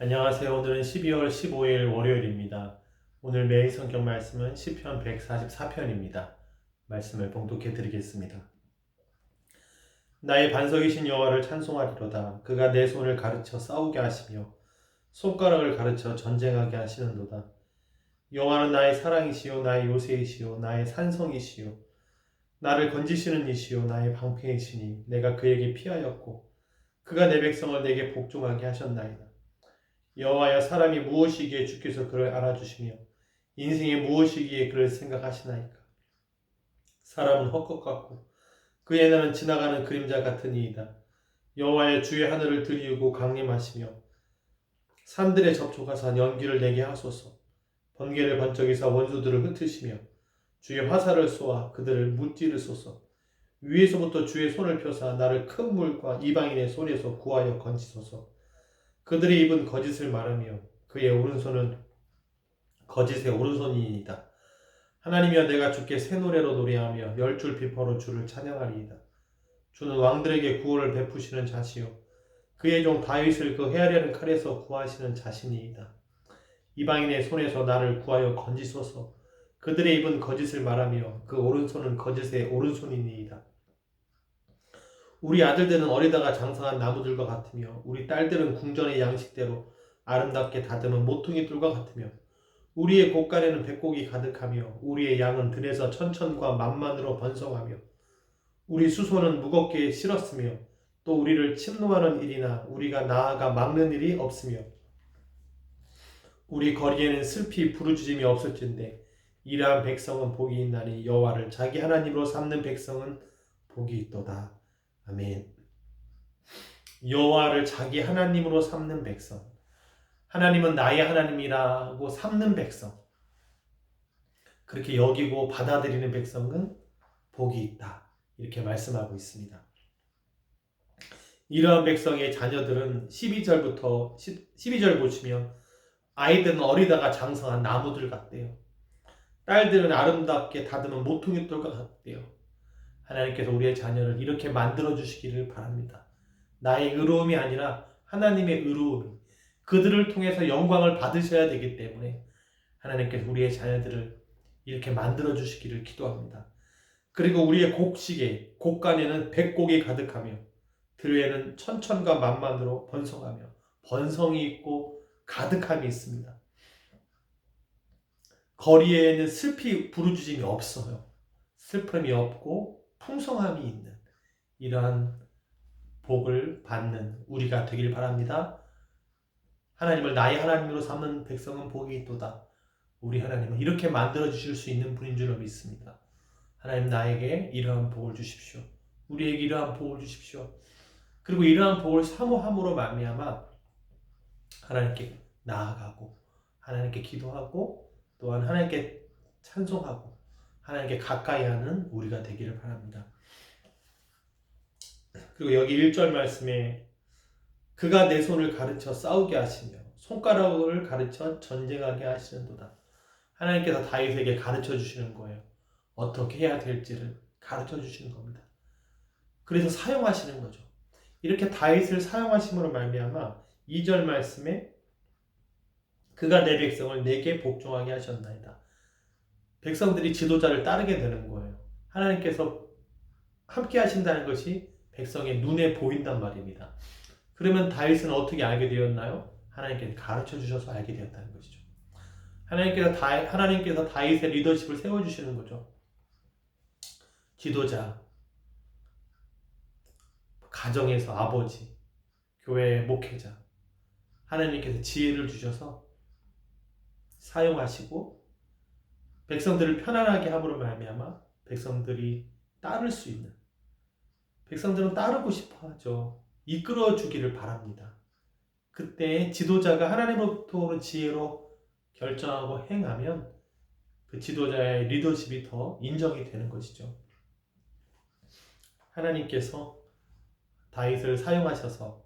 안녕하세요. 오늘은 12월 15일 월요일입니다. 오늘 매일 성경 말씀은 시편 144편입니다. 말씀을 봉독해 드리겠습니다. 나의 반석이신 여호와를 찬송하리로다. 그가 내 손을 가르쳐 싸우게 하시며 손가락을 가르쳐 전쟁하게 하시는도다. 여호와는 나의 사랑이시요 나의 요새이시요 나의 산성이시요 나를 건지시는 이시요 나의 방패이시니 내가 그에게 피하였고 그가 내 백성을 내게 복종하게 하셨나이다. 여호와여 사람이 무엇이기에 주께서 그를 알아주시며 인생이 무엇이기에 그를 생각하시나이까? 사람은 헛것 같고 그의 날은 지나가는 그림자 같으니이다. 여호와여 주의 하늘을 들이우고 강림하시며 산들에 접촉하사 연기를 내게 하소서. 번개를 번쩍이사 원수들을 흩으시며 주의 화살을 쏘아 그들을 무찌르소서. 위에서부터 주의 손을 펴사 나를 큰 물과 이방인의 손에서 구하여 건지소서 그들의 입은 거짓을 말하며 그의 오른손은 거짓의 오른손이니이다. 하나님이여 내가 주께 새 노래로 노래하며 열 줄 비퍼로 주를 찬양하리이다. 주는 왕들에게 구원을 베푸시는 자시요 그의 종 다윗을 그 헤아려는 칼에서 구하시는 자신이이다. 이방인의 손에서 나를 구하여 건지소서 그들의 입은 거짓을 말하며 그 오른손은 거짓의 오른손이니이다. 우리 아들들은 어리다가 장성한 나무들과 같으며 우리 딸들은 궁전의 양식대로 아름답게 다듬은 모퉁이들과 같으며 우리의 곳간에는 백곡이 가득하며 우리의 양은 들에서 천천과 만만으로 번성하며 우리 수소는 무겁게 실었으며 또 우리를 침노하는 일이나 우리가 나아가 막는 일이 없으며 우리 거리에는 슬피 부르짖음이 없을진데 이러한 백성은 복이 있나니 여호와를 자기 하나님으로 삼는 백성은 복이 있도다. 아멘. 여호와를 자기 하나님으로 삼는 백성. 하나님은 나의 하나님이라고 삼는 백성. 그렇게 여기고 받아들이는 백성은 복이 있다. 이렇게 말씀하고 있습니다. 이러한 백성의 자녀들은 12절부터 12절 보시면 아이들은 어리다가 장성한 나무들 같대요. 딸들은 아름답게 다듬은 모퉁이 돌과 같대요. 하나님께서 우리의 자녀를 이렇게 만들어 주시기를 바랍니다. 나의 의로움이 아니라 하나님의 의로움이 그들을 통해서 영광을 받으셔야 되기 때문에 하나님께서 우리의 자녀들을 이렇게 만들어 주시기를 기도합니다. 그리고 우리의 곡식에 곡간에는 백곡이 가득하며 들에는 천천과 만만으로 번성하며 번성이 있고 가득함이 있습니다. 거리에는 슬피 부르짖음이 없어요. 슬픔이 없고 풍성함이 있는 이러한 복을 받는 우리가 되길 바랍니다. 하나님을 나의 하나님으로 삼는 백성은 복이 있도다. 우리 하나님은 이렇게 만들어 주실 수 있는 분인 줄 믿습니다. 하나님 나에게 이러한 복을 주십시오. 우리에게 이러한 복을 주십시오. 그리고 이러한 복을 사모함으로 말미암아 하나님께 나아가고 하나님께 기도하고 또한 하나님께 찬송하고 하나님께 가까이 하는 우리가 되기를 바랍니다. 그리고 여기 1절 말씀에 그가 내 손을 가르쳐 싸우게 하시며 손가락을 가르쳐 전쟁하게 하시는도다. 하나님께서 다윗에게 가르쳐 주시는 거예요. 어떻게 해야 될지를 가르쳐 주시는 겁니다. 그래서 사용하시는 거죠. 이렇게 다윗을 사용하심으로 말미암아 2절 말씀에 그가 내 백성을 내게 복종하게 하셨나이다. 백성들이 지도자를 따르게 되는 거예요. 하나님께서 함께 하신다는 것이 백성의 눈에 보인단 말입니다. 그러면 다윗은 어떻게 알게 되었나요? 하나님께서 가르쳐 주셔서 알게 되었다는 것이죠. 하나님께서 다, 하나님께서 다윗의 리더십을 세워 주시는 거죠. 지도자, 가정에서 아버지, 교회 목회자, 하나님께서 지혜를 주셔서 사용하시고 백성들을 편안하게 함으로 말미암아 백성들이 따를 수 있는 백성들은 따르고 싶어 하죠. 이끌어 주기를 바랍니다. 그때 지도자가 하나님으로부터 지혜로 결정하고 행하면 그 지도자의 리더십이 더 인정이 되는 것이죠. 하나님께서 다윗을 사용하셔서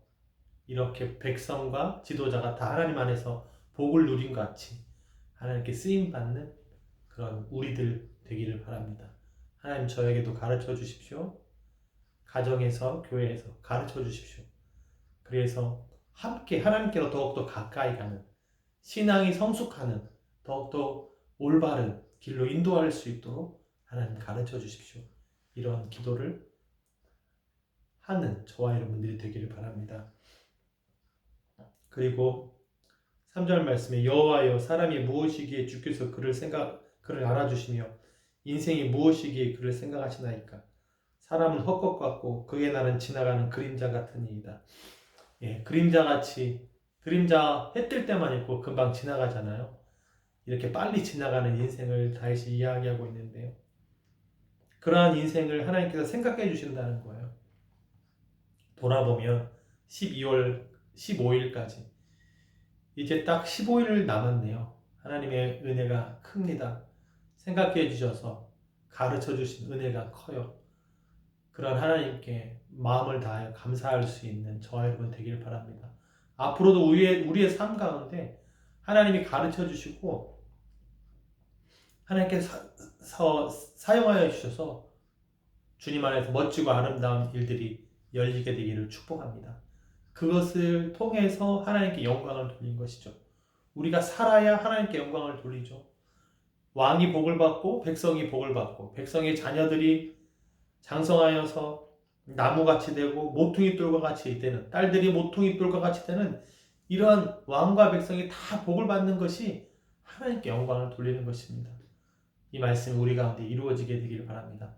이렇게 백성과 지도자가 다 하나님 안에서 복을 누린 것 같이 하나님께 쓰임 받는 그런 우리들 되기를 바랍니다. 하나님 저에게도 가르쳐 주십시오. 가정에서 교회에서 가르쳐 주십시오. 그래서 함께 하나님께로 더욱더 가까이 가는 신앙이 성숙하는 더욱더 올바른 길로 인도할 수 있도록 하나님 가르쳐 주십시오. 이런 기도를 하는 저와 여러분들이 되기를 바랍니다. 그리고 3절 말씀에 여호와여 사람이 무엇이기에 주께서 그를 생각 그를 알아주시며 인생이 무엇이기에 그를 생각하시나이까 사람은 헛것 같고 그의 날은 지나가는 그림자 같으니이다. 예, 그림자 같이 그림자 해 뜰 때만 있고 금방 지나가잖아요. 이렇게 빨리 지나가는 인생을 다시 이야기하고 있는데요. 그러한 인생을 하나님께서 생각해 주신다는 거예요. 돌아보면 12월 15일까지 이제 딱 15일 남았네요. 하나님의 은혜가 큽니다. 생각해 주셔서 가르쳐 주신 은혜가 커요. 그런 하나님께 마음을 다하여 감사할 수 있는 저와 여러분 되길 바랍니다. 앞으로도 우리의, 우리의 삶 가운데 하나님이 가르쳐 주시고 하나님께서 사, 사용하여 주셔서 주님 안에서 멋지고 아름다운 일들이 열리게 되기를 축복합니다. 그것을 통해서 하나님께 영광을 돌린 것이죠. 우리가 살아야 하나님께 영광을 돌리죠. 왕이 복을 받고 백성이 복을 받고 백성의 자녀들이 장성하여서 나무같이 되고 모퉁이 돌과 같이 되는 딸들이 모퉁이 돌과 같이 되는 이러한 왕과 백성이 다 복을 받는 것이 하나님께 영광을 돌리는 것입니다. 이 말씀이 우리 가운데 이루어지게 되기를 바랍니다.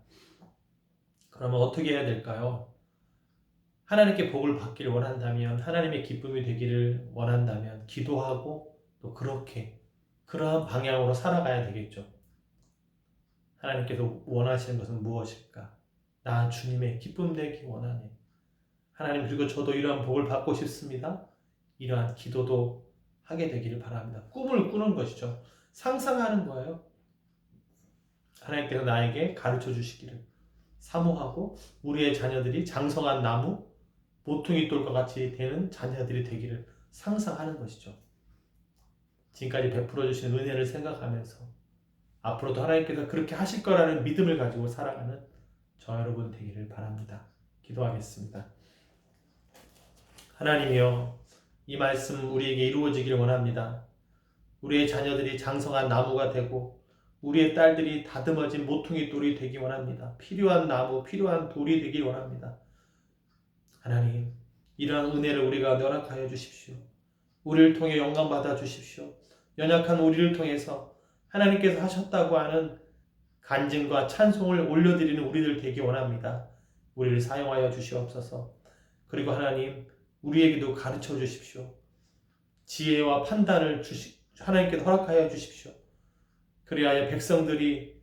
그러면 어떻게 해야 될까요? 하나님께 복을 받기를 원한다면 하나님의 기쁨이 되기를 원한다면 기도하고 또 그렇게 그러한 방향으로 살아가야 되겠죠. 하나님께서 원하시는 것은 무엇일까? 나 주님의 기쁨 되기 원하네. 하나님 그리고 저도 이러한 복을 받고 싶습니다. 이러한 기도도 하게 되기를 바랍니다. 꿈을 꾸는 것이죠. 상상하는 거예요. 하나님께서 나에게 가르쳐 주시기를 사모하고 우리의 자녀들이 장성한 나무, 모퉁이 돌과 같이 되는 자녀들이 되기를 상상하는 것이죠. 지금까지 베풀어 주신 은혜를 생각하면서 앞으로도 하나님께서 그렇게 하실 거라는 믿음을 가지고 살아가는 저 여러분 되기를 바랍니다. 기도하겠습니다. 하나님이여 이 말씀 우리에게 이루어지기를 원합니다. 우리의 자녀들이 장성한 나무가 되고 우리의 딸들이 다듬어진 모퉁이 돌이 되기 원합니다. 필요한 나무, 필요한 돌이 되기 원합니다. 하나님, 이러한 은혜를 우리가 연락하여 주십시오. 우리를 통해 영광 받아 주십시오. 연약한 우리를 통해서 하나님께서 하셨다고 하는 간증과 찬송을 올려드리는 우리들 되기 원합니다. 우리를 사용하여 주시옵소서. 그리고 하나님, 우리에게도 가르쳐 주십시오. 지혜와 판단을 주시, 하나님께서 허락하여 주십시오. 그리하여 백성들이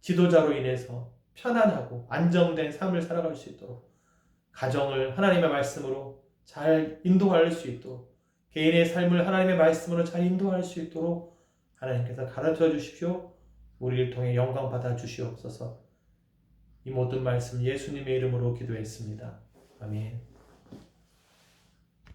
지도자로 인해서 편안하고 안정된 삶을 살아갈 수 있도록 가정을 하나님의 말씀으로 잘 인도할 수 있도록 개인의 삶을 하나님의 말씀으로 잘 인도할 수 있도록 하나님께서 가르쳐 주십시오. 우리를 통해 영광 받아 주시옵소서. 이 모든 말씀 예수님의 이름으로 기도했습니다. 아멘.